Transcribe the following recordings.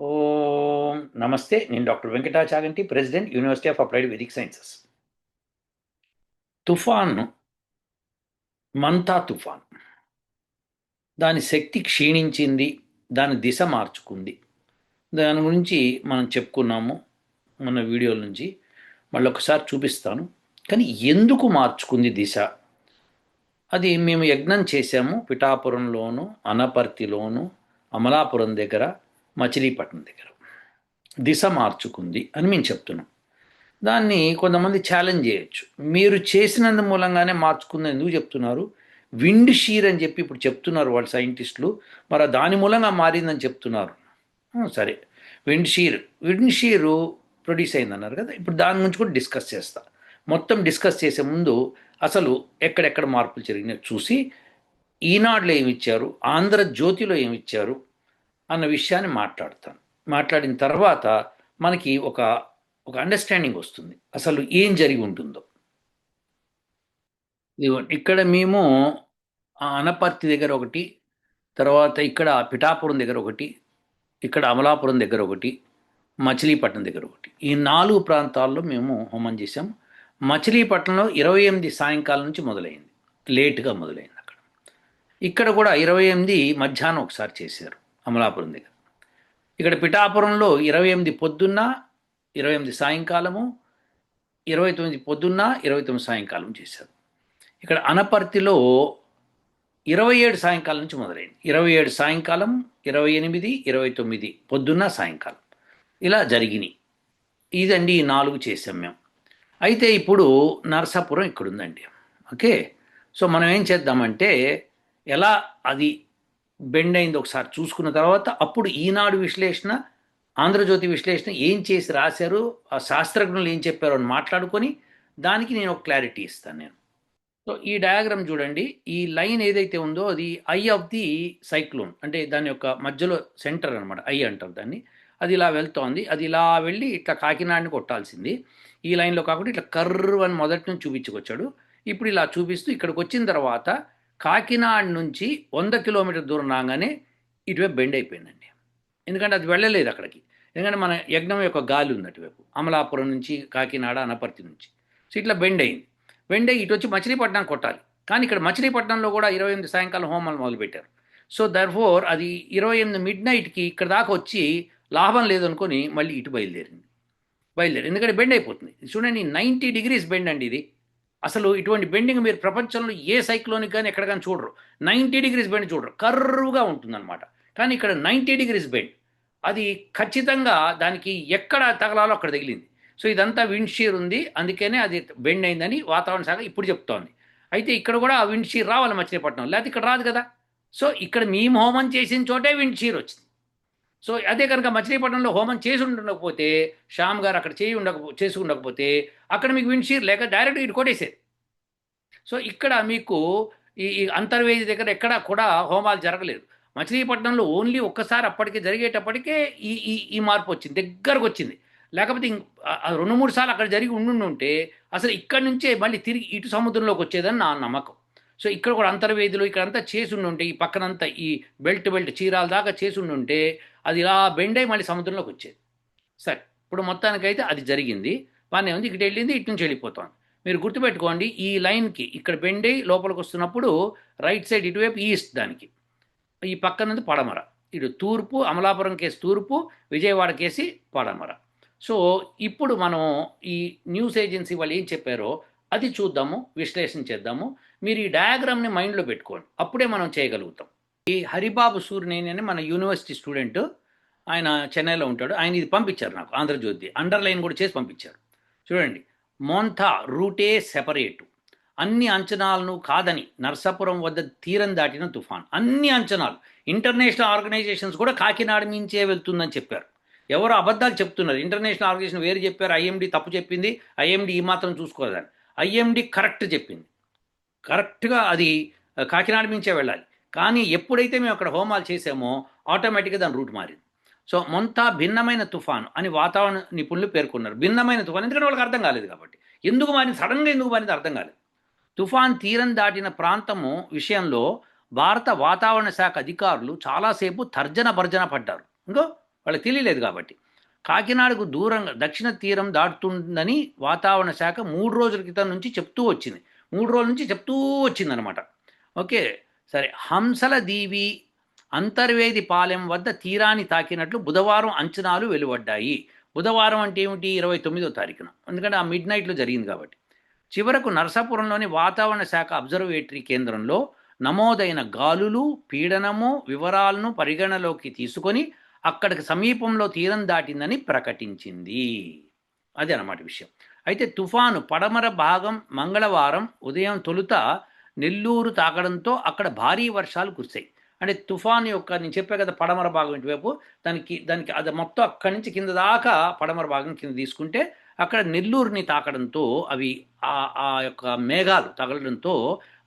ఓం నమస్తే నేను doctor Venkata Chaganti president university of applied Vedic sciences. తుఫాన్ మంతా తుఫాన్. దాని శక్తి క్షీణించింది దాని దిశ మార్చుకుంది. దాని గురించి మనం చెప్పుకున్నాము మన వీడియోల నుంచి. మళ్ళీ ఒకసారి చూపిస్తాను. కానీ ఎందుకు మార్చుకుంది దిశ? అది మేము యజ్ఞం చేశాము పిఠాపురంలోను అనపర్తిలోను అమలాపురం దగ్గర. మచిలీపట్నం దగ్గర. దిశ మార్చుకుంది అని మేము చెప్తున్నాం. దాన్ని కొంతమంది ఛాలెంజ్ చేయొచ్చు. మీరు చేసినందు మూలంగానే మార్చుకుందని ఎందుకు చెప్తున్నారు? విండ్ షీర్ అని చెప్పి ఇప్పుడు చెప్తున్నారు వాళ్ళు సైంటిస్టులు. మరి దాని మూలంగా మారిందని చెప్తున్నారు. సరే. Wind shear. Wind shear produce అయిందన్నారు కదా. ఇప్పుడు దాని గురించి కూడా డిస్కస్ చేస్తా. మొత్తం డిస్కస్ చేసే ముందు అసలు ఎక్కడెక్కడ మార్పులు జరిగినాయో చూసి ఈనాడులో ఏమి ఇచ్చారు? ఆంధ్రజ్యోతిలో ఏమి ఇచ్చారు? అన్న విషయాన్ని మాట్లాడతాను. మాట్లాడిన తర్వాత మనకి ఒక ఒక అండర్స్టాండింగ్ వస్తుంది. అసలు ఏం జరిగి ఉంటుందో. ఇక్కడ మేము ఆ అనపర్తి దగ్గర ఒకటి తర్వాత ఇక్కడ పిఠాపురం దగ్గర ఒకటి ఇక్కడ అమలాపురం దగ్గర ఒకటి మచిలీపట్నం దగ్గర ఒకటి. ఈ నాలుగు ప్రాంతాల్లో మేము హోమం చేసాం మచిలీపట్నంలో ఇరవై ఎనిమిది సాయంకాలం నుంచి మొదలైంది. లేటుగా మొదలైంది అక్కడ. ఇక్కడ కూడా ఇరవై ఎనిమిది మధ్యాహ్నం ఒకసారి చేశారు. అమలాపురం దగ్గర ఇక్కడ పిఠాపురంలో ఇరవై ఎనిమిది పొద్దున్న ఇరవై ఎనిమిది సాయంకాలము ఇరవై తొమ్మిది పొద్దున్న ఇరవై తొమ్మిది సాయంకాలం చేశారు. ఇక్కడ అనపర్తిలో ఇరవై ఏడు సాయంకాలం నుంచి మొదలైంది. ఇరవై ఏడు సాయంకాలం ఇరవై ఎనిమిది ఇరవై తొమ్మిది పొద్దున్న సాయంకాలం. ఇలా జరిగినాయి. ఇదండి ఈ నాలుగు చేసాం మేము. అయితే ఇప్పుడు నరసాపురం ఇక్కడ ఉందండి ఓకే? సో మనం ఏం చేద్దామంటే ఎలా అది బెండ్ అయింది ఒకసారి చూసుకున్న తర్వాత అప్పుడు ఈనాడు విశ్లేషణ ఆంధ్రజ్యోతి విశ్లేషణ ఏం చేసి రాశారు ఆ శాస్త్రజ్ఞులు ఏం చెప్పారో అని మాట్లాడుకొని దానికి నేను ఒక క్లారిటీ ఇస్తాను నేను. సో ఈ డయాగ్రామ్ చూడండి. ఈ లైన్ ఏదైతే ఉందో అది ఐ ఆఫ్ ది సైక్లోన్ అంటే దాని యొక్క మధ్యలో సెంటర్ అనమాట ఐ అంటారు దాన్ని. అది ఇలా వెళ్తోంది. అది ఇలా వెళ్ళి ఇట్లా కాకినాడని కొట్టాల్సింది. ఈ లైన్లో కాకుండా ఇట్లా కర్రు అని మొదటి నుంచి చూపించుకొచ్చాడు. ఇప్పుడు ఇలా చూపిస్తూ ఇక్కడికి వచ్చిన తర్వాత కాకినాడ నుంచి వంద కిలోమీటర్ దూరం రాగానే ఇటువైపు బెండ్ అయిపోయిందండి. ఎందుకంటే అది వెళ్ళలేదు అక్కడికి. ఎందుకంటే మన యజ్ఞం యొక్క గాలి ఉంది అటువైపు. అమలాపురం నుంచి కాకినాడ అనపర్తి నుంచి. సో ఇట్లా బెండ్ అయింది. బెండ్ అయ్యి ఇటు వచ్చి మచిలీపట్నం కొట్టాలి. కానీ ఇక్కడ మచిలీపట్నంలో కూడా ఇరవై ఎనిమిది సాయంకాలం హోమాలు మొదలుపెట్టారు. సో దర్ఫోర్ అది ఇరవై ఎనిమిది మిడ్ నైట్కి ఇక్కడ దాకా వచ్చి లాభం లేదనుకొని మళ్ళీ ఇటు బయలుదేరింది. బయలుదేరి ఎందుకంటే బెండ్ అయిపోతుంది. చూడండి నైంటీ డిగ్రీస్ బెండ్ అండి ఇది. అసలు ఇటువంటి బెండింగ్ మీరు ప్రపంచంలో ఏ సైక్లోనిక్ కానీ ఎక్కడ కానీ చూడరు. నైంటీ డిగ్రీస్ బెండ్ చూడరు. కర్రుగా ఉంటుందన్నమాట. కానీ ఇక్కడ నైంటీ డిగ్రీస్ బెండ్. అది ఖచ్చితంగా దానికి ఎక్కడ తగలాలో అక్కడ తగిలింది. సో ఇదంతా విండ్షీర్ ఉంది. అందుకనే అది బెండ్ అయిందని వాతావరణ శాఖ ఇప్పుడు చెప్తోంది. అయితే ఇక్కడ కూడా ఆ విండ్షీర్ రావాలి మచిలీపట్నం లేకపోతే ఇక్కడ రాదు కదా. సో ఇక్కడ మేము హోమం చేసిన చోటే విండ్ షీర్ వచ్చింది. సో అదే కనుక మచిలీపట్నంలో హోమం చేసి ఉండకపోతే శ్యామ్ గారు అక్కడ చేయి ఉండకపో చేసి ఉండకపోతే అక్కడ మీకు విన్షీర్ లేక డైరెక్ట్ ఇటు కొట్టేసేది. సో ఇక్కడ మీకు ఈ అంతర్వేది దగ్గర ఎక్కడ కూడా హోమాలు జరగలేదు. మచిలీపట్నంలో ఓన్లీ ఒక్కసారి అప్పటికే జరిగేటప్పటికే ఈ ఈ ఈ మార్పు వచ్చింది దగ్గరకు వచ్చింది. లేకపోతే రెండు మూడు సార్లు అక్కడ జరిగి ఉండుంటే అసలు ఇక్కడ నుంచే మళ్ళీ తిరిగి ఇటు సముద్రంలోకి వచ్చేదని నా నమ్మకం. సో ఇక్కడ కూడా అంతర్వేదిలో ఇక్కడంతా చేసి ఉండుంటే ఈ పక్కనంతా ఈ బెల్ట్ బెల్ట్ చీరాల దాకా చేసి ఉండుంటే అది ఇలా బెండ్ అయి మళ్ళీ సముద్రంలోకి వచ్చేది. సరే ఇప్పుడు మొత్తానికైతే అది జరిగింది. బాగానే ఉంది ఇక్కడ వెళ్ళింది ఇటు నుంచి వెళ్ళిపోతాం మీరు గుర్తుపెట్టుకోండి ఈ లైన్కి ఇక్కడ బెండ్ అయి లోపలికి వస్తున్నప్పుడు రైట్ సైడ్ ఇటువైపు ఈస్ట్ దానికి. ఈ పక్కనది పడమర. ఇటు తూర్పు అమలాపురం కేసు తూర్పు విజయవాడ కేసి పడమర. సో ఇప్పుడు మనం ఈ న్యూస్ ఏజెన్సీ వాళ్ళు ఏం చెప్పారో అది చూద్దాము విశ్లేషణ చేద్దాము. మీరు ఈ డయాగ్రామ్ని మైండ్లో పెట్టుకోండి. అప్పుడే మనం చేయగలుగుతాం. ఈ హరిబాబు సూర్యనేని అని మన యూనివర్సిటీ స్టూడెంట్ ఆయన చెన్నైలో ఉంటాడు. ఆయన ఇది పంపించారు నాకు ఆంధ్రజ్యోతి. అండర్లైన్ కూడా చేసి పంపించారు. చూడండి. మోంథా రూటే సెపరేటు అన్ని అంచనాలను కాదని నర్సాపురం వద్ద తీరం దాటిన తుఫాన్. అన్ని అంచనాలు. ఇంటర్నేషనల్ ఆర్గనైజేషన్స్ కూడా కాకినాడ మించే వెళ్తుందని చెప్పారు. ఎవరు అబద్ధాలు చెప్తున్నారు. ఇంటర్నేషనల్ ఆర్గనైజేషన్ వేరు చెప్పారు. ఐఎండి తప్పు చెప్పింది. ఐఎండి ఈ మాత్రం చూసుకోదని ఐఎండి కరెక్ట్ చెప్పింది. కరెక్ట్గా అది కాకినాడ నుంచే వెళ్ళాలి. కానీ ఎప్పుడైతే మేము అక్కడ హోమాలు చేసామో ఆటోమేటిక్గా దాని రూట్ మారింది. సో మొంతా భిన్నమైన తుఫాను అని వాతావరణ నిపుణులు పేర్కొన్నారు. భిన్నమైన తుఫాను ఎందుకంటే వాళ్ళకి అర్థం కాలేదు కాబట్టి. ఎందుకు మారింది? సడన్గా ఎందుకు మారింది? అర్థం కాలేదు. తుఫాన్ తీరం దాటిన ప్రాంతము విషయంలో భారత వాతావరణ శాఖ అధికారులు చాలాసేపు తర్జన భర్జన పడ్డారు. ఇంకో వాళ్ళకి తెలియలేదు కాబట్టి. కాకినాడకు దూరంగా దక్షిణ తీరం దాటుతుందని వాతావరణ శాఖ మూడు రోజుల క్రితం నుంచి చెప్తూ వచ్చింది. మూడు రోజుల నుంచి చెప్తూ వచ్చిందనమాట ఓకే సరే హంసల దీవి అంతర్వేది పాలెం వద్ద తీరాన్ని తాకినట్లు బుధవారం అంచనాలు వెలువడ్డాయి. బుధవారం అంటే ఏమిటి? ఇరవై తొమ్మిదో తారీఖున. ఎందుకంటే ఆ మిడ్ నైట్లో జరిగింది కాబట్టి. చివరకు నరసాపురంలోని వాతావరణ శాఖ అబ్జర్వేటరీ కేంద్రంలో నమోదైన గాలులు పీడనము వివరాలను పరిగణలోకి తీసుకొని అక్కడికి సమీపంలో తీరం దాటిందని ప్రకటించింది. అదే అన్నమాట విషయం. అయితే తుఫాను పడమర భాగం మంగళవారం ఉదయం తొలుత నెల్లూరు తాకడంతో అక్కడ భారీ వర్షాలు కురిశాయి. అంటే తుఫాను యొక్క నేను చెప్పే కదా పడమర భాగం ఇటువైపు దానికి దానికి అది మొత్తం అక్కడి నుంచి కింద దాకా పడమర భాగం కింద తీసుకుంటే అక్కడ నెల్లూరుని తాకడంతో అవి ఆ ఆ యొక్క మేఘాలు తగలడంతో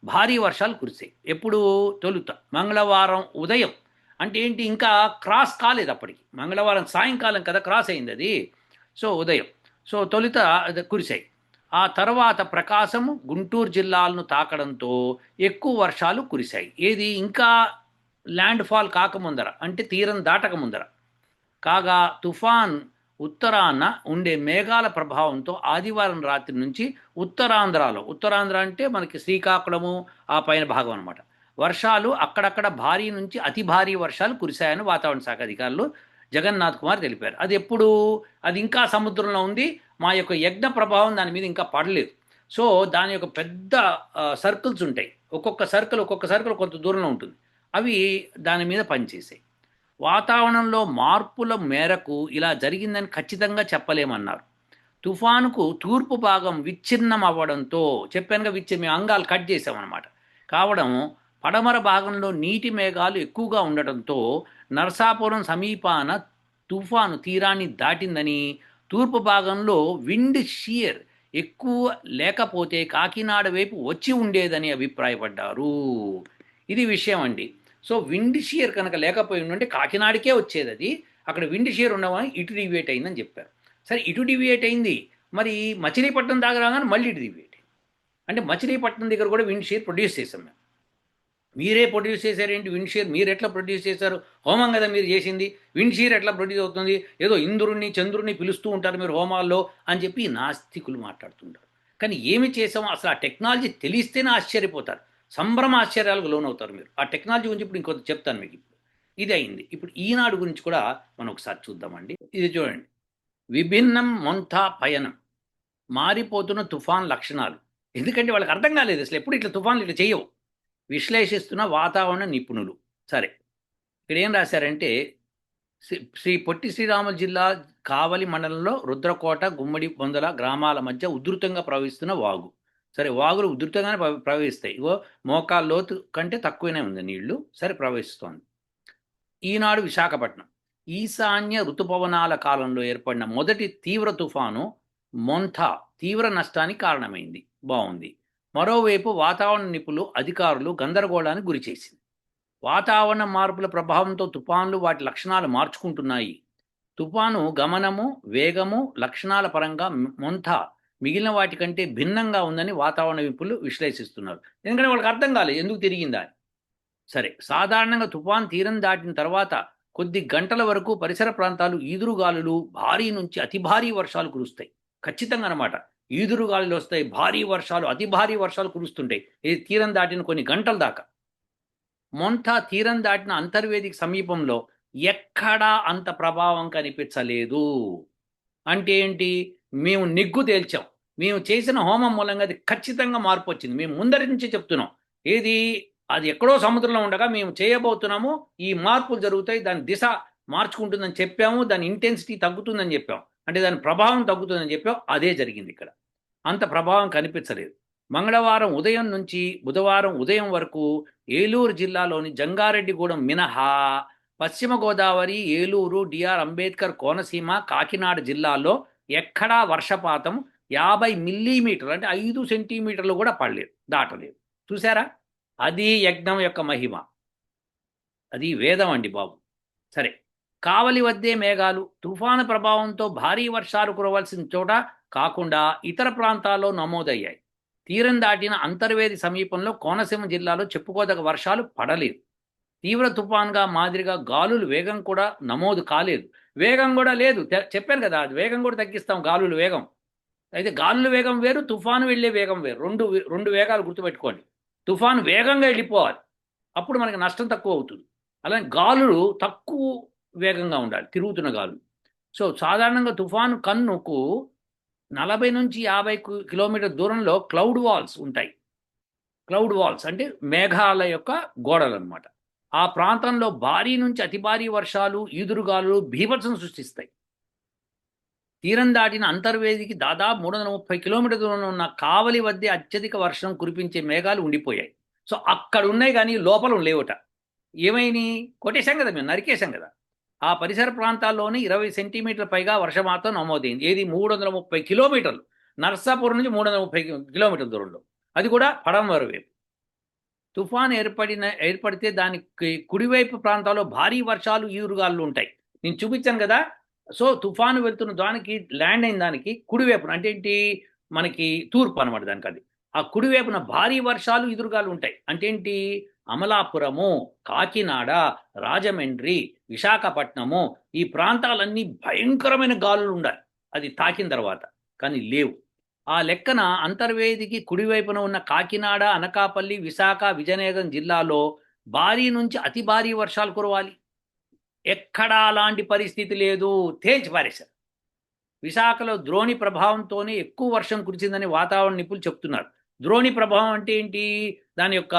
భారీ వర్షాలు కురిసాయి ఎప్పుడు? తొలుత. మంగళవారం ఉదయం. అంటే ఏంటి? ఇంకా క్రాస్ కాలేదు అప్పటికి. మంగళవారం సాయంకాలం కదా క్రాస్ అయింది అది. సో ఉదయం. సో తొలుత అది కురిశాయి ఆ తర్వాత ప్రకాశము గుంటూరు జిల్లాలను తాకడంతో ఎక్కువ వర్షాలు కురిశాయి. ఏది ఇంకా ల్యాండ్ ఫాల్ కాకముందర అంటే తీరం దాటక ముందర కాగా తుఫాన్ ఉత్తరాన ఉండే మేఘాల ప్రభావంతో ఆదివారం రాత్రి నుంచి ఉత్తరాంధ్రలో ఉత్తరాంధ్ర అంటే మనకి శ్రీకాకుళము ఆ పైన భాగం అనమాట వర్షాలు అక్కడక్కడ భారీ నుంచి అతి భారీ వర్షాలు కురిశాయని వాతావరణ శాఖ అధికారులు జగన్నాథ్ కుమార్ తెలిపారు. అది ఎప్పుడు అది ఇంకా సముద్రంలో ఉంది. మా యొక్క యజ్ఞ ప్రభావం దాని మీద ఇంకా పడలేదు. సో దాని యొక్క పెద్ద సర్కిల్స్ ఉంటాయి. ఒక్కొక్క సర్కిల్ ఒక్కొక్క సర్కిల్ కొంత దూరంలో ఉంటుంది. అవి దాని మీద పనిచేసాయి. వాతావరణంలో మార్పుల మేరకు ఇలా జరిగిందని ఖచ్చితంగా చెప్పలేమన్నారు. తుఫానుకు తూర్పు భాగం విచ్ఛిన్నం అవ్వడంతో చెప్పానుగా విచ్చి మేము అంగాలు కట్ చేసామన్నమాట కావడం పడమర భాగంలో నీటి మేఘాలు ఎక్కువగా ఉండటంతో నరసాపురం సమీపాన తుఫాను తీరాన్ని దాటిందని తూర్పు భాగంలో విండ్ షియర్ ఎక్కువ లేకపోతే కాకినాడ వైపు వచ్చి ఉండేదని అభిప్రాయపడ్డారు. ఇది విషయం అండి. సో విండ్ షియర్ కనుక లేకపోయి ఉంటే కాకినాడకే వచ్చేది అది. అక్కడ విండ్ షియర్ ఉండవని ఇటు డివియేట్ అయిందని చెప్పారు. సరే ఇటు డివియేట్ అయింది. మరి మచిలీపట్నం దాకా రాగానే మళ్ళీ ఇటు డివియేట్ అయింది. అంటే మచిలీపట్నం దగ్గర కూడా విండ్ షియర్ ప్రొడ్యూస్ చేసాం మేము. మీరే ప్రొడ్యూస్ చేశారేంటి విన్షీర్ మీరు ఎట్లా ప్రొడ్యూస్ చేశారు? హోమం కదా మీరు చేసింది. విండ్ షీర్ ఎట్లా ప్రొడ్యూస్ అవుతుంది? ఏదో ఇంద్రుణ్ణి చంద్రుణ్ణి పిలుస్తూ ఉంటారు మీరు హోమాల్లో అని చెప్పి నాస్తికులు మాట్లాడుతుంటారు. కానీ ఏమి చేసామో అసలు ఆ టెక్నాలజీ తెలిస్తేనే ఆశ్చర్యపోతారు. సంభ్రమ ఆశ్చర్యాలకు లోనవుతారు మీరు. ఆ టెక్నాలజీ గురించి ఇప్పుడు ఇంకొంత చెప్తాను మీకు ఇప్పుడు. ఇది అయింది. ఇప్పుడు ఈనాడు గురించి కూడా మనం ఒకసారి చూద్దామండి. ఇది చూడండి. విభిన్నం మొంతా పయనం. మారిపోతున్న తుఫాన్ లక్షణాలు. ఎందుకంటే వాళ్ళకి అర్థం కాలేదు అసలు. ఎప్పుడు ఇట్లా తుఫాన్లు ఇట్లా చేయవు. విశ్లేషిస్తున్న వాతావరణ నిపుణులు. సరే ఇక్కడ ఏం రాశారంటే శ్రీ పొట్టి శ్రీరాములు జిల్లా కావలి మండలంలో రుద్రకోట గుమ్మడి బొందల గ్రామాల మధ్య ఉధృతంగా ప్రవహిస్తున్న వాగు. సరే వాగులు ఉధృతంగానే ప్రవహిస్తాయి. ఇగో మోకాల లోతు కంటే తక్కువనే ఉంది నీళ్ళు. సరే ప్రవహిస్తోంది. ఈనాడు విశాఖపట్నం. ఈశాన్య ఋతుపవనాల కాలంలో ఏర్పడిన మొదటి తీవ్ర తుఫాను మొంథా తీవ్ర నష్టానికి కారణమైంది. బాగుంది. మరోవైపు వాతావరణ నిపుణులు అధికారులు గందరగోళానికి గురిచేసింది వాతావరణ మార్పుల ప్రభావంతో తుఫాన్లు వాటి లక్షణాలు మార్చుకుంటున్నాయి. తుఫాను గమనము వేగము లక్షణాల పరంగా మొంత మిగిలిన వాటికంటే భిన్నంగా ఉందని వాతావరణ నిపుణులు విశ్లేషిస్తున్నారు. ఎందుకంటే వాళ్ళకి అర్థం కాలేదు ఎందుకు తిరిగిందా సరే సాధారణంగా తుఫాన్ తీరం దాటిన తర్వాత కొద్ది గంటల వరకు పరిసర ప్రాంతాలు ఈదురుగాలులు భారీ నుంచి అతి భారీ వర్షాలు కురుస్తాయి. ఖచ్చితంగా అనమాట ఈదురుగాలులు వస్తాయి. భారీ వర్షాలు అతి భారీ వర్షాలు కురుస్తుంటాయి. ఇది తీరం దాటిన కొన్ని గంటల దాకా. మొంతా తీరం దాటిన అంతర్వేదికి సమీపంలో ఎక్కడా అంత ప్రభావం కనిపించలేదు. అంటే ఏంటి? మేము నిగ్గు తేల్చాం. మేము చేసిన హోమం మూలంగా అది ఖచ్చితంగా మార్పు వచ్చింది. మేము ముందరి నుంచి చెప్తున్నాం. ఏది? అది ఎక్కడో సముద్రంలో ఉండగా మేము చేయబోతున్నాము. ఈ మార్పులు జరుగుతాయి. దాని దిశ మార్చుకుంటుందని చెప్పాము. దాని ఇంటెన్సిటీ తగ్గుతుందని చెప్పాం. అంటే దాని ప్రభావం తగ్గుతుందని చెప్పాం. అదే జరిగింది ఇక్కడ. అంత ప్రభావం కనిపించలేదు. మంగళవారం ఉదయం నుంచి బుధవారం ఉదయం వరకు ఏలూరు జిల్లాలోని జంగారెడ్డిగూడెం మినహా పశ్చిమ గోదావరి ఏలూరు డిఆర్ అంబేద్కర్ కోనసీమ కాకినాడ జిల్లాలో ఎక్కడా వర్షపాతం యాభై మిల్లీమీటర్లు అంటే ఐదు సెంటీమీటర్లు కూడా పడలేదు దాటలేదు. చూసారా అది యజ్ఞం యొక్క మహిమ. అది వేదం అండి బాబు. సరే. కావలి వద్దే మేఘాలు తుఫాను ప్రభావంతో భారీ వర్షాలు కురవలసిన చోట కాకుండా ఇతర ప్రాంతాల్లో నమోదయ్యాయి. తీరం దాటిన అంతర్వేది సమీపంలో కోనసీమ జిల్లాలో చెప్పుకోదగ వర్షాలు పడలేదు. తీవ్ర తుఫాన్గా మాదిరిగా గాలులు వేగం కూడా నమోదు కాలేదు. వేగం కూడా లేదు. చెప్పాను కదా వేగం కూడా తగ్గిస్తాం గాలులు వేగం. అయితే గాలుల వేగం వేరు తుఫాను వెళ్ళే వేగం వేరు. రెండు రెండు వేగాలు గుర్తుపెట్టుకోండి. తుఫాను వేగంగా వెళ్ళిపోవాలి. అప్పుడు మనకి నష్టం తక్కువ అవుతుంది. అలానే గాలులు తక్కువ వేగంగా ఉండాలి తిరుగుతున్న గాలు. సో సాధారణంగా తుఫాను కన్నుకు నలభై నుంచి యాభై కు- కిలోమీటర్ దూరంలో క్లౌడ్ వాల్స్ ఉంటాయి. క్లౌడ్ వాల్స్ అంటే మేఘాల యొక్క గోడలు అన్నమాట ఆ ప్రాంతంలో భారీ నుంచి అతి భారీ వర్షాలు ఈదురుగాలు భీభత్సం సృష్టిస్తాయి. తీరం దాటిన అంతర్వేదికి దాదాపు మూడు వందల ముప్పై కిలోమీటర్ దూరంలో ఉన్న కావలి వద్ద అత్యధిక వర్షం కురిపించే మేఘాలు ఉండిపోయాయి. సో అక్కడ ఉన్నాయి కానీ లోపల లేవట. ఏమైనాయి కొట్టేశాం కదా మేము నరికేశాం కదా. ఆ పరిసర ప్రాంతాల్లోని ఇరవై సెంటీమీటర్ల పైగా వర్షపాతం నమోదైంది. ఏది మూడు వందల ముప్పై కిలోమీటర్లు. నర్సాపురం నుంచి మూడు వందల ముప్పై కిలోమీటర్ల దూరంలో. అది కూడా పడమర వైపు. తుఫాన్ ఏర్పడిన ఏర్పడితే దానికి కుడివైపు ప్రాంతాల్లో భారీ వర్షాలు ఈరుగాళ్ళు ఉంటాయి. నేను చూపించాను కదా. సో తుఫాను వెళ్తున్న దానికి ల్యాండ్ అయిన దానికి కుడివైపున అంటే ఏంటి? మనకి తూర్పు అనమాట దానికి అది ఆ కుడివైపున భారీ వర్షాలు ఎదురుగాలు ఉంటాయి. అంటే ఏంటి? అమలాపురము కాకినాడ రాజమండ్రి విశాఖపట్నము ఈ ప్రాంతాలన్నీ భయంకరమైన గాలులు ఉండాలి. అది తాకిన తర్వాత. కానీ లేవు. ఆ లెక్కన అంతర్వేదికి కుడివైపున ఉన్న కాకినాడ అనకాపల్లి విశాఖ విజయనగరం జిల్లాలో భారీ నుంచి అతి భారీ వర్షాలు కురవాలి. ఎక్కడా అలాంటి పరిస్థితి లేదు. తేల్చి పారేశారు. విశాఖలో ద్రోణి ప్రభావంతోనే ఎక్కువ వర్షం కురిచిందని వాతావరణ నిపుణులు చెప్తున్నారు. ద్రోణి ప్రభావం అంటే ఏంటి? దాని యొక్క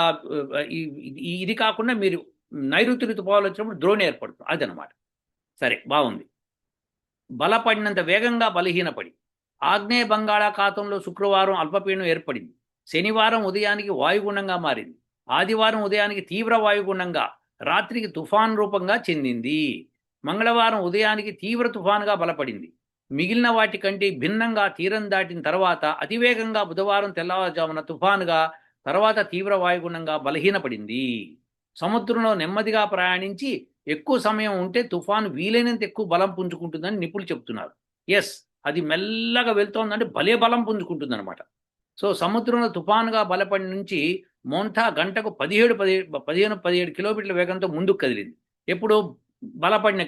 ఇది కాకుండా మీరు నైరుతి ఋతుపాలు వచ్చినప్పుడు ద్రోణి ఏర్పడుతుంది. అదనమాట. సరే బాగుంది. బలపడినంత వేగంగా బలహీనపడి. ఆగ్నేయ బంగాళాఖాతంలో శుక్రవారం అల్పపీడనం ఏర్పడింది. శనివారం ఉదయానికి వాయుగుండంగా మారింది. ఆదివారం ఉదయానికి తీవ్ర వాయుగుండంగా రాత్రికి తుఫాన్ రూపంగా చెందింది. మంగళవారం ఉదయానికి తీవ్ర తుఫానుగా బలపడింది. మిగిలిన వాటి కంటే భిన్నంగా తీరం దాటిన తర్వాత అతివేగంగా బుధవారం తెల్లవారుజామున తుఫానుగా తర్వాత తీవ్ర వాయుగుణంగా బలహీనపడింది. సముద్రంలో నెమ్మదిగా ప్రయాణించి ఎక్కువ సమయం ఉంటే తుఫాను వీలైనంత ఎక్కువ బలం పుంజుకుంటుందని నిపుణులు చెప్తున్నారు ఎస్ అది మెల్లగా వెళ్తోందంటే భలే బలం పుంజుకుంటుంది అనమాట సో సముద్రంలో తుఫానుగా బలపడి నుంచి మోంటా గంటకు పదిహేడు పది పదిహేను పదిహేడు కిలోమీటర్ల వేగంతో ముందుకు కదిలింది. ఎప్పుడు బలపడిన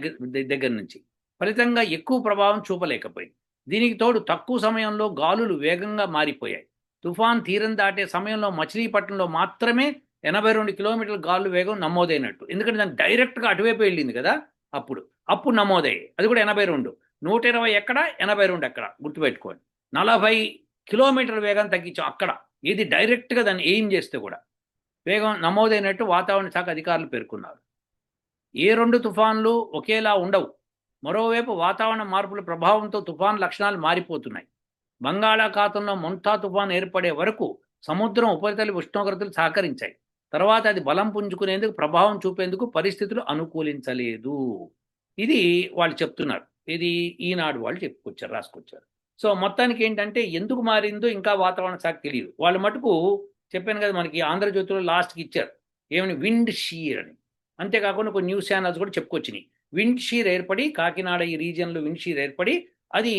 దగ్గర నుంచి. ఫలితంగా ఎక్కువ ప్రభావం చూపలేకపోయింది. దీనికి తోడు తక్కువ సమయంలో గాలులు వేగంగా మారిపోయాయి. తుఫాన్ తీరం దాటే సమయంలో మచిలీపట్నంలో మాత్రమే ఎనభై రెండు కిలోమీటర్ల గాలు వేగం నమోదైనట్టు. ఎందుకంటే దాన్ని డైరెక్ట్గా అటువైపు వెళ్ళింది కదా అప్పుడు. అప్పుడు నమోదయ్యాయి. అది కూడా ఎనభై రెండు. నూట ఇరవై ఎక్కడ? ఎనభై రెండు ఎక్కడ? గుర్తుపెట్టుకోండి. నలభై కిలోమీటర్ల వేగం తగ్గించాం అక్కడ. ఇది డైరెక్ట్గా దాన్ని ఎయిమ్ చేస్తే కూడా వేగం నమోదైనట్టు వాతావరణ శాఖ అధికారులు పేర్కొన్నారు. ఏ రెండు తుఫాన్లు ఒకేలా ఉండవు. మరోవైపు వాతావరణ మార్పుల ప్రభావంతో తుఫాన్ లక్షణాలు మారిపోతున్నాయి. బంగాళాఖాతంలో మొంతా తుఫాన్ ఏర్పడే వరకు సముద్రం ఉపరితల ఉష్ణోగ్రతలు సహకరించాయి. తర్వాత అది బలం పుంజుకునేందుకు ప్రభావం చూపేందుకు పరిస్థితులు అనుకూలించలేదు. ఇది వాళ్ళు చెప్తున్నారు. ఇది ఈనాడు వాళ్ళు చెప్పుకొచ్చారు రాసుకొచ్చారు. సో మొత్తానికి ఏంటంటే ఎందుకు మారిందో ఇంకా వాతావరణ శాఖ తెలియదు. వాళ్ళు మటుకు చెప్పాను కదా మనకి ఆంధ్రజ్యోతిలో లాస్ట్కి ఇచ్చారు. ఏమని? విండ్ షీర్ అని. అంతేకాకుండా కొన్ని న్యూస్ ఛానల్స్ కూడా చెప్పుకొచ్చినాయి. విండ్ షీర్ ఏర్పడి కాకినాడ ఈ రీజియన్లో విండ్ షీర్ ఏర్పడి అది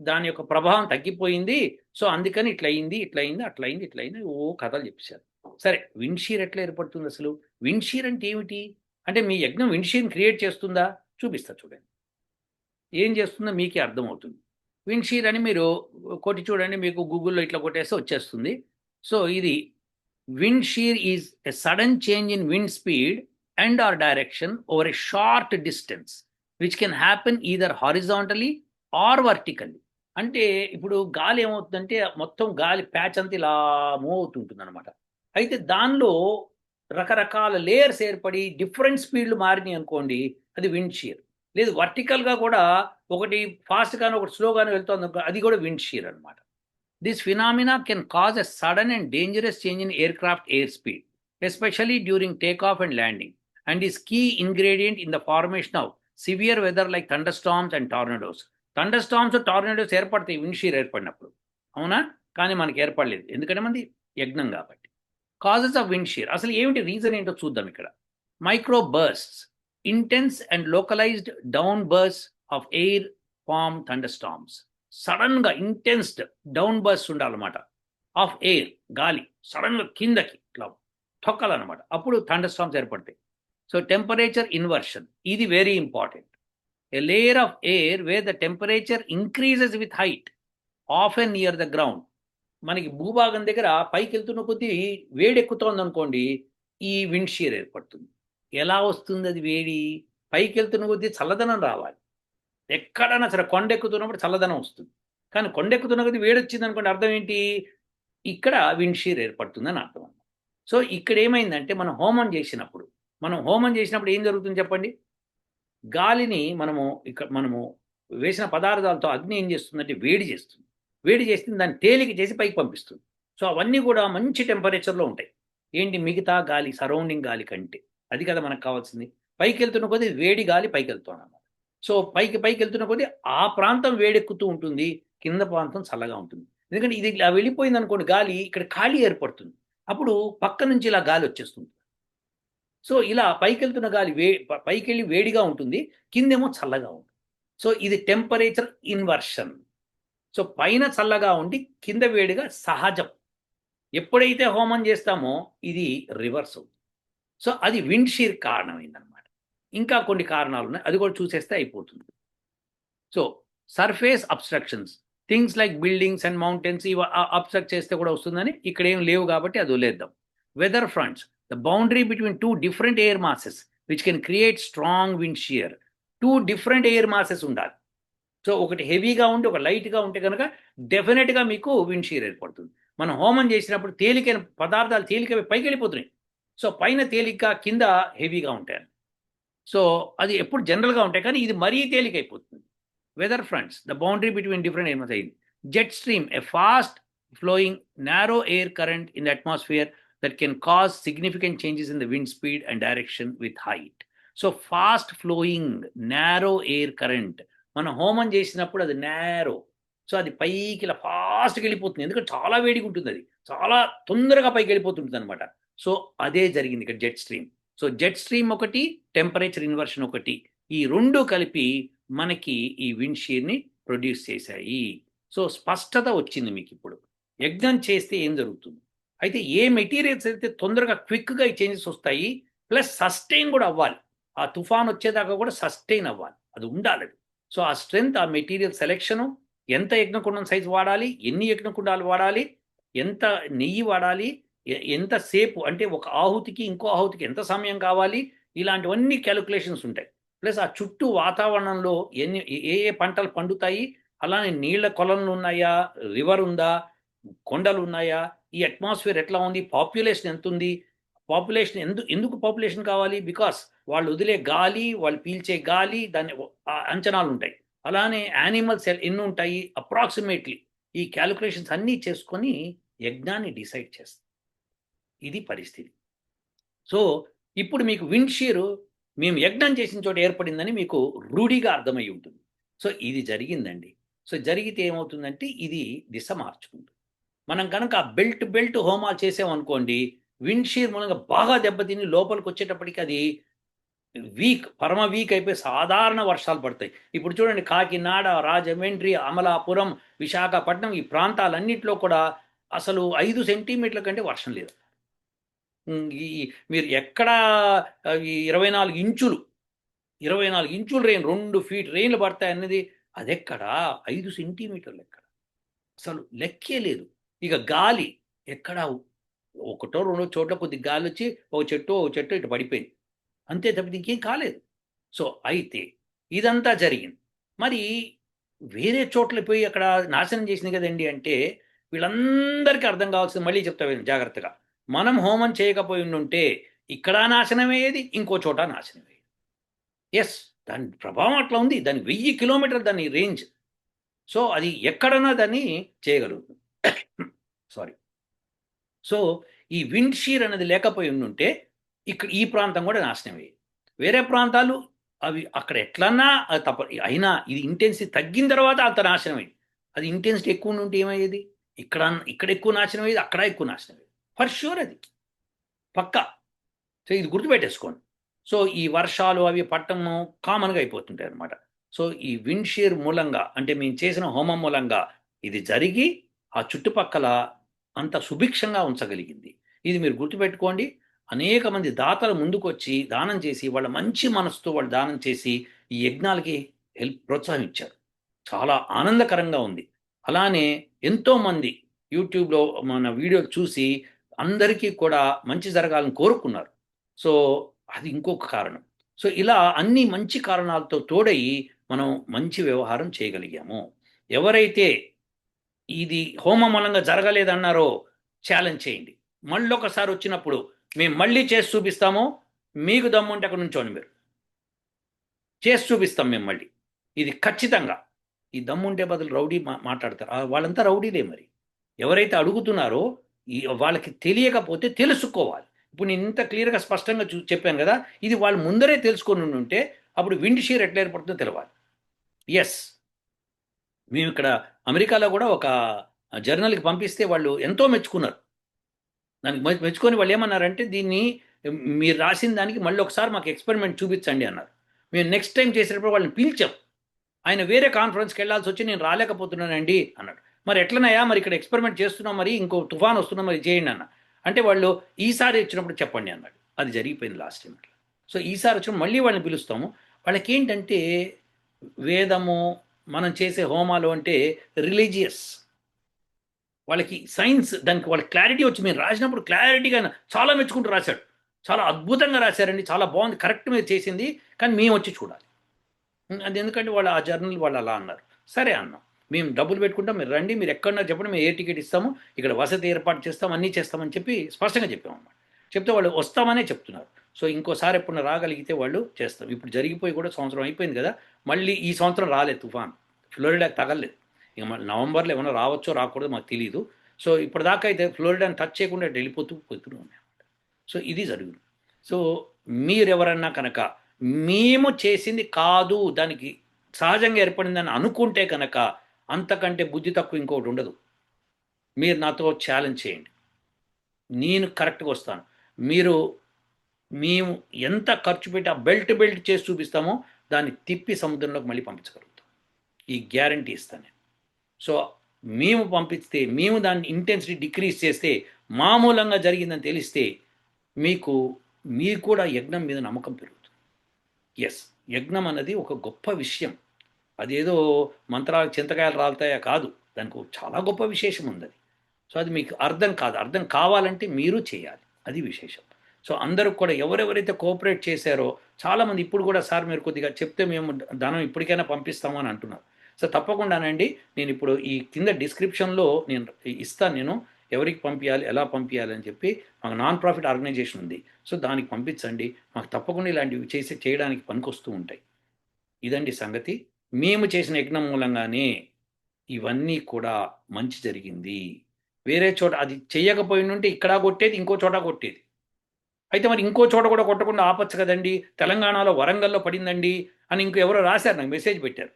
దాని యొక్క ప్రభావం తగ్గిపోయింది. సో అందుకని ఇట్లయింది అయింది అట్లయింది అయింది అయింది ఇట్లా అయింది ఓ కథలు చెప్పేశారు. సరే విండ్ షీర్ ఎట్లా ఏర్పడుతుంది అసలు? విండ్ షీర్ అంటే ఏమిటి? అంటే మీ యజ్ఞం విండ్ క్రియేట్ చేస్తుందా? చూపిస్తా చూడండి. ఏం చేస్తుందో మీకే అర్థమవుతుంది. విండ్ షీర్ అని మీరు కొట్టి చూడండి మీకు గూగుల్లో ఇట్లా కొట్టేస్తే వచ్చేస్తుంది. సో ఇది wind shear is a sudden change in wind speed and or direction over a short distance which can happen either horizontally or vertically అంటే ఇప్పుడు గాలి ఏమవుతుందంటే మొత్తం గాలి ప్యాచ్ అంతా ఇలా మూవ్ అవుతుంటుంది అనమాట అయితే దానిలో రకరకాల లేయర్స్ ఏర్పడి డిఫరెంట్ స్పీడ్లు మారినాయి అనుకోండి అది విండ్ షీర్ లేదు వర్టికల్గా కూడా ఒకటి ఫాస్ట్గాను ఒకటి స్లోగానే వెళ్తుంది అది కూడా విండ్ షీర్ అనమాట this phenomena can cause a sudden and dangerous change in aircraft airspeed especially during take off and landing and is key ingredient in the formation of severe weather like thunderstorms and tornadoes thunder tornadoes ఏర్పడతాయి wind shear ఏర్పడినప్పుడు. అవునా? కానీ మనకి ఏర్పడలేదు. ఎందుకంటే మంది యజ్ఞం కాబట్టి. Causes of విండ్షీర్ అసలు ఏమిటి? రీజన్ ఏంటో చూద్దాం ఇక్కడ. Microbursts intense and localized downburst of air from thunderstorms సడన్గా ఇంటెన్స్డ్ డౌన్ బర్స్ ఉండాలన్నమాట. ఆఫ్ ఎయిర్ గాలి. సడన్గా కిందకి ఇట్లా తొక్కాలన్నమాట. అప్పుడు థండర్స్టామ్స్ ఏర్పడతాయి. సో టెంపరేచర్ ఇన్వర్షన్ ఇది very important a layer of air where the temperature increases with height of in near the ground మనకి భూభాగం దగ్గర పైకి వెళ్తున్న కొద్దీ వేడి ఎక్కుతోంది అనుకోండి ఈ విండ్ షీర్ ఏర్పడుతుంది. ఎలా వస్తుంది అది వేడి? పైకి వెళ్తున్న కొద్దీ చల్లదనం రావాలి. ఎక్కడైనా సరే కొండ ఎక్కుతున్నప్పుడు చల్లదనం వస్తుంది. కానీ కొండ ఎక్కుతున్న కొద్దీ వేడి వచ్చింది అనుకోండి అర్థం ఏంటి? ఇక్కడ విండ్ షీర్ ఏర్పడుతుందని అర్థం సో ఇక్కడ ఏమైందంటే మనం హోమం చేసినప్పుడు మనం హోమం చేసినప్పుడు ఏం జరుగుతుంది చెప్పండి? గాలిని మనము ఇక్కడ మనము వేసిన పదార్థాలతో అగ్ని ఏం చేస్తుందంటే వేడి చేస్తుంది. వేడి చేస్తుంది దాన్ని తేలిక చేసి పైకి పంపిస్తుంది. సో అవన్నీ కూడా మంచి టెంపరేచర్లో ఉంటాయి. ఏంటి? మిగతా గాలి సరౌండింగ్ గాలి కంటే. అది కదా మనకు కావాల్సింది. పైకి వెళ్తున్న కొద్దీ వేడి గాలి పైకి వెళ్తున్నాం సో పైకి పైకి వెళ్తున్న కొద్దీ ఆ ప్రాంతం వేడెక్కుతూ ఉంటుంది. కింద ప్రాంతం చల్లగా ఉంటుంది. ఎందుకంటే ఇది ఇలా వెళ్ళిపోయింది అనుకోండి గాలి ఇక్కడ ఖాళీ ఏర్పడుతుంది. అప్పుడు పక్క నుంచి ఇలా గాలి వచ్చేస్తుంది. సో ఇలా పైకి వెళ్తున్న గాలి వే పైకి వెళ్ళి వేడిగా ఉంటుంది. కిందేమో చల్లగా ఉంటుంది. సో ఇది టెంపరేచర్ ఇన్వర్షన్. సో పైన చల్లగా ఉండి కింద వేడిగా సహజం. ఎప్పుడైతే హోమం చేస్తామో ఇది రివర్స్ సో అది విండ్ షీర్ కారణమైందనమాట. ఇంకా కొన్ని కారణాలు ఉన్నాయి అది కూడా చూసేస్తే అయిపోతుంది. So surface obstructions. Things like buildings and mountains ఇవి అబ్స్ట్రక్ట్ చేస్తే కూడా వస్తుందని. ఇక్కడ ఏం లేవు కాబట్టి అది వదిలేద్దాం. Weather fronts. The boundary between two different air masses which can create strong wind shear. Two different air masses ఉండాలి. సో ఒకటి హెవీగా ఉండి ఒక లైట్గా ఉంటే కనుక డెఫినెట్గా మీకు విండ్ షీర్ ఏర్పడుతుంది. మనం హోమం చేసినప్పుడు తేలికైన పదార్థాలు తేలిక పైకి వెళ్ళిపోతున్నాయి. సో పైన తేలిక కింద హెవీగా ఉంటాయి. సో అది ఎప్పుడు జనరల్గా ఉంటాయి కానీ ఇది మరీ తేలిక అయిపోతుంది. Weather fronts the boundary between different air అయింది jet stream a fast flowing narrow air current in the atmosphere that can cause significant changes in the wind speed and direction with height so fast flowing narrow air current మనం హోమం చేసినప్పుడు అది narrow so అది పైకి ఇలా ఫాస్ట్గా వెళ్ళిపోతుంది. ఎందుకంటే చాలా వేడిగా ఉంటుంది అది. చాలా తొందరగా పైకి వెళ్ళిపోతుంటుంది అనమాట సో అదే జరిగింది ఇక్కడ jet stream so jet stream ఒకటి టెంపరేచర్ ఇన్వర్షన్ ఒకటి. ఈ రెండు కలిపి మనకి ఈ విండ్ షీర్ని ప్రొడ్యూస్ చేశాయి. సో స్పష్టత వచ్చింది మీకు ఇప్పుడు. యజ్ఞం చేస్తే ఏం జరుగుతుంది? అయితే ఏ మెటీరియల్స్ అయితే తొందరగా క్విక్గా ఈ చేంజెస్ వస్తాయి ప్లస్ సస్టైన్ కూడా అవ్వాలి. ఆ తుఫాన్ వచ్చేదాకా కూడా సస్టైన్ అవ్వాలి. అది ఉండాలి సో ఆ స్ట్రెంగ్త్ ఆ మెటీరియల్ సెలెక్షను ఎంత యజ్ఞకుండం సైజు వాడాలి ఎన్ని యజ్ఞకుండాలు వాడాలి ఎంత నెయ్యి వాడాలి ఎంత సేపు అంటే ఒక ఆహుతికి ఇంకో ఆహుతికి ఎంత సమయం కావాలి ఇలాంటివన్నీ క్యాలిక్యులేషన్స్ ఉంటాయి. ప్లస్ ఆ చుట్టూ వాతావరణంలో ఎన్ని ఏ ఏ పంటలు పండుతాయి అలానే నీళ్ళ కొలలు ఉన్నాయా రివర్ ఉందా కొండలు ఉన్నాయా ఈ అట్మాస్ఫియర్ ఎట్లా ఉంది? పాపులేషన్ ఎంత ఉంది పాపులేషన్ ఎందుకు ఎందుకు పాపులేషన్ కావాలి? బికాస్ వాళ్ళు వదిలే గాలి వాళ్ళు పీల్చే గాలి దాని అంచనాలు ఉంటాయి. అలానే యానిమల్స్ ఎన్ని ఉంటాయి? అప్రాక్సిమేట్లీ ఈ క్యాలిక్యులేషన్స్ అన్నీ చేసుకొని యజ్ఞాన్ని డిసైడ్ చేస్తాం. ఇది పరిస్థితి. సో ఇప్పుడు మీకు విండ్ షీర్ మేము యజ్ఞం చేసిన చోట ఏర్పడిందని మీకు రూఢిగా అర్థమై ఉంటుంది. సో ఇది జరిగిందండి. సో జరిగితే ఏమవుతుందంటే ఇది దిశ మార్చుకుంటుంది. మనం కనుక బెల్ట్ బెల్ట్ హోమాలు చేసామనుకోండి విండ్షీర్ మూలంగా బాగా దెబ్బతిని లోపలికి వచ్చేటప్పటికి అది వీక్ పరమ వీక్ అయిపోయి సాధారణ వర్షాలు పడతాయి. ఇప్పుడు చూడండి కాకినాడ రాజమండ్రి అమలాపురం విశాఖపట్నం ఈ ప్రాంతాలన్నింటిలో కూడా అసలు ఐదు సెంటీమీటర్ల కంటే వర్షం లేదు. ఈ మీరు ఎక్కడ ఈ ఇరవై నాలుగు ఇంచులు ఇరవై నాలుగు ఇంచులు రెయిన్ రెండు ఫీట్ రెయిన్లు పడతాయి అనేది అదెక్కడ? ఐదు సెంటీమీటర్లు ఎక్కడ? అసలు లెక్కే లేదు. ఇక గాలి ఎక్కడ ఒకటో రెండో చోట్ల కొద్ది గాలి వచ్చి ఒక చెట్టు ఒక చెట్టు ఇటు పడిపోయింది. అంతే తప్పితే ఇంకేం కాలేదు. సో అయితే ఇదంతా జరిగింది. మరి వేరే చోట్ల పోయి అక్కడ నాశనం చేసింది కదండి అంటే వీళ్ళందరికీ అర్థం కావాల్సింది మళ్ళీ చెప్తా జాగ్రత్తగా. మనం హోమం చేయకపోయి ఉంటే ఇక్కడ నాశనమయ్యేది ఇంకో చోట నాశనమయ్యేది. ఎస్ దాని ప్రభావం అట్లా ఉంది. దాని వెయ్యి కిలోమీటర్ దాని రేంజ్. సో అది ఎక్కడన్నా దాన్ని చేయగలుగుతుంది సారీ సో ఈ విండ్ షీర్ అనేది లేకపోయి ఉంటే ఇక్కడ ఈ ప్రాంతం కూడా నాశనం అయ్యేది. వేరే ప్రాంతాలు అవి అక్కడ ఎట్లన్నా అది తప్ప అయినా ఇది ఇంటెన్సిటీ తగ్గిన తర్వాత అంత నాశనం అయ్యింది. అది ఇంటెన్సిటీ ఎక్కువ ఉంటే ఏమయ్యేది? ఇక్కడ ఇక్కడ ఎక్కువ నాశనం అయ్యేది అక్కడ ఎక్కువ నాశనం అయ్యేది. ఫర్ షూర్ అది. పక్క. సో ఇది గుర్తుపెట్టేసుకోండి. సో ఈ వర్షాలు అవి పట్టము కామన్గా అయిపోతుంటాయి అనమాట సో ఈ విండ్ షీర్ మూలంగా అంటే మేము చేసిన హోమం మూలంగా ఇది జరిగి ఆ చుట్టుపక్కల అంత సుభిక్షంగా ఉంచగలిగింది. ఇది మీరు గుర్తుపెట్టుకోండి. అనేక మంది దాతలు ముందుకొచ్చి దానం చేసి వాళ్ళ మంచి మనసుతో వాళ్ళు దానం చేసి ఈ యజ్ఞాలకి హెల్ప్ ప్రోత్సాహం ఇచ్చారు. చాలా ఆనందకరంగా ఉంది. అలానే ఎంతోమంది యూట్యూబ్లో మన వీడియోలు చూసి అందరికీ కూడా మంచి జరగాలని కోరుకున్నారు. సో అది ఇంకొక కారణం. సో ఇలా అన్ని మంచి కారణాలతో తోడయి మనం మంచి వ్యవహారం చేయగలిగాము. ఎవరైతే ఇది హోమం మూలంగా జరగలేదన్నారో ఛాలెంజ్ చేయండి. మళ్ళీ ఒకసారి వచ్చినప్పుడు మేము మళ్ళీ చేసి చూపిస్తాము. మీకు దమ్ముంటే అక్కడ నుంచోండి మీరు. చేసి చూపిస్తాం మేము మళ్ళీ. ఇది ఖచ్చితంగా. ఈ దమ్ముంటే బదులు రౌడీ మా మాట్లాడతారు. వాళ్ళంతా రౌడీలే మరి. ఎవరైతే అడుగుతున్నారో ఈ వాళ్ళకి తెలియకపోతే తెలుసుకోవాలి. ఇప్పుడు నేను ఇంత క్లియర్గా స్పష్టంగా చూ చెప్పాను కదా ఇది వాళ్ళు ముందరే తెలుసుకొని ఉంటే అప్పుడు విండ్ షీర్ ఎట్లా ఏర్పడుతుందో తెలవాలి. ఎస్ మేము ఇక్కడ అమెరికాలో కూడా ఒక జర్నల్కి పంపిస్తే వాళ్ళు ఎంతో మెచ్చుకున్నారు. దానికి మె- మెచ్చుకొని వాళ్ళు ఏమన్నారంటే దీన్ని మీరు రాసిన దానికి మళ్ళీ ఒకసారి మాకు ఎక్స్పెరిమెంట్ చూపించండి అన్నారు. మేము నెక్స్ట్ టైం చేసేటప్పుడు వాళ్ళని పిలిచాం. ఆయన వేరే కాన్ఫరెన్స్కి వెళ్ళాల్సి వచ్చి నేను రాలేకపోతున్నానండి అన్నాడు. మరి ఎట్లనయ్యా? మరి ఇక్కడ ఎక్స్పెరిమెంట్ చేస్తున్నాం మరి ఇంకో తుఫాన్ వస్తున్నా మరి చేయండి అన్న. అంటే వాళ్ళు ఈసారి వచ్చినప్పుడు చెప్పండి అన్నాడు. అది జరిగిపోయింది లాస్ట్ టైం అట్లా. సో ఈసారి వచ్చినప్పుడు మళ్ళీ వాళ్ళని పిలుస్తాము. వాళ్ళకి ఏంటంటే వేదము మనం చేసే హోమాలు అంటే రిలీజియస్. వాళ్ళకి సైన్స్ దానికి వాళ్ళకి క్లారిటీ వచ్చి మేము రాసినప్పుడు క్లారిటీగా చాలా మెచ్చుకుంటూ రాశాడు. చాలా అద్భుతంగా రాశారండి చాలా బాగుంది కరెక్ట్ మీరు చేసింది కానీ మేము వచ్చి చూడాలి. అది ఎందుకంటే వాళ్ళు ఆ జర్నల్ వాళ్ళు అలా అన్నారు. సరే అన్నాం మేము డబ్బులు పెట్టుకుంటాం మీరు రండి మీరు ఎక్కడన్నా చెప్పండి మేము ఏ టికెట్ ఇస్తాము ఇక్కడ వసతి ఏర్పాటు చేస్తాం అన్నీ చేస్తామని చెప్పి స్పష్టంగా చెప్పామన్నమాట. చెప్తే వాళ్ళు వస్తామనే చెప్తున్నారు. సో ఇంకోసారి ఎప్పుడైనా రాగలిగితే వాళ్ళు చేస్తాం ఇప్పుడు జరిగిపోయి కూడా సంవత్సరం అయిపోయింది కదా మళ్ళీ ఈ సంవత్సరం రాలేదు తుఫాన్. ఫ్లోరిడాకి తగలలేదు. ఇక మళ్ళీ నవంబర్లో ఏమైనా రావచ్చో రాకూడదు మాకు తెలియదు సో ఇప్పటిదాకా అయితే ఫ్లోరిడాని టచ్ చేయకుండా వెళ్ళిపోతూ పోతూనే సో ఇది జరుగుతుంది. సో మీరెవరన్నా కనుక మేము చేసింది కాదు దానికి సహజంగా ఏర్పడిందని అనుకుంటే కనుక అంతకంటే బుద్ధి తక్కువ ఇంకోటి ఉండదు. మీరు నాతో ఛాలెంజ్ చేయండి. నేను కరెక్ట్గా వస్తాను. మీరు మేము ఎంత ఖర్చు పెట్టి ఆ బెల్ట్ బెల్ట్ చేసి చూపిస్తామో దాన్ని తిప్పి సముద్రంలోకి మళ్ళీ పంపించగలుగుతాం. ఈ గ్యారంటీ ఇస్తాను నేను. సో మేము పంపిస్తే మేము దాన్ని ఇంటెన్సిటీ డిక్రీజ్ చేస్తే మామూలంగా జరిగిందని తెలిస్తే మీకు మీరు కూడా యజ్ఞం మీద నమ్మకం పెరుగుతుంది. ఎస్ యజ్ఞం అన్నది ఒక గొప్ప విషయం. అదేదో మంత్రాలు చింతకాయలు రాలుతాయా కాదు. దానికి చాలా గొప్ప విశేషం ఉంది అది. సో అది మీకు అర్థం కాదు. అర్థం కావాలంటే మీరు చేయాలి. అది విశేషం. సో అందరూ కూడా ఎవరెవరైతే కోఆపరేట్ చేశారో చాలామంది ఇప్పుడు కూడా సార్ మీరు కొద్దిగా చెప్తే మేము ధనం ఇప్పటికైనా పంపిస్తాము అని అంటున్నారు. సో తప్పకుండానండి నేను ఇప్పుడు ఈ కింద డిస్క్రిప్షన్లో నేను ఇస్తాను నేను ఎవరికి పంపించాలి ఎలా పంపించాలి అని చెప్పి మాకు నాన్ ప్రాఫిట్ ఆర్గనైజేషన్ ఉంది. సో దానికి పంపించండి మాకు తప్పకుండా ఇలాంటివి చేసి చేయడానికి పనికొస్తూ ఉంటాయి. ఇదండి సంగతి. మేము చేసిన యజ్ఞం మూలంగానే ఇవన్నీ కూడా మంచి జరిగింది. వేరే చోట అది చెయ్యకపోయి ఉంటే ఇక్కడ కొట్టేది ఇంకో చోట కొట్టేది. అయితే మరి ఇంకో చోట కూడా కొట్టకుండా ఆపచ్చు కదండి. తెలంగాణలో వరంగల్లో పడిందండి అని ఇంకో ఎవరో రాశారు నాకు మెసేజ్ పెట్టారు.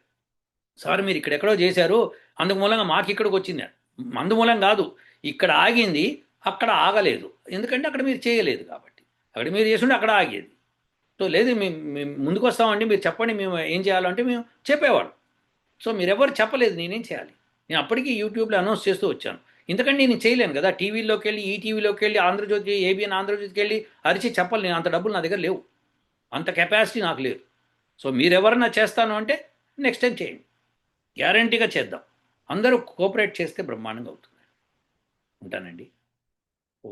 సార్ మీరు ఇక్కడెక్కడో చేశారు అందుకు మూలంగా మాకు ఇక్కడికి వచ్చింది అందుమూలం కాదు ఇక్కడ ఆగింది అక్కడ ఆగలేదు. ఎందుకంటే అక్కడ మీరు చేయలేదు కాబట్టి. అక్కడ మీరు చేస్తుంటే అక్కడ ఆగేది. సో లేదు మేము మేము ముందుకు వస్తామండి మీరు చెప్పండి మేము ఏం చేయాలంటే మేము చెప్పేవాడు సో మీరెవరు చెప్పలేదు నేనేం చేయాలి? నేను అప్పటికీ యూట్యూబ్లో అనౌన్స్ చేస్తూ వచ్చాను. ఎందుకంటే నేను చేయలేను కదా. టీవీలోకి వెళ్ళి ఈ వెళ్ళి ఆంధ్రజ్యోతి ఏబిఎన్ ఆంధ్రజ్యోతికి వెళ్ళి అరిచి చెప్పాలి. నేను అంత డబ్బులు నా దగ్గర లేవు. అంత కెపాసిటీ నాకు లేదు. సో మీరెవరన్నా చేస్తాను అంటే నెక్స్ట్ టైం చేయండి. గ్యారంటీగా చేద్దాం. అందరూ కోఆపరేట్ చేస్తే బ్రహ్మాండంగా అవుతుంది. ఉంటానండి. ఓ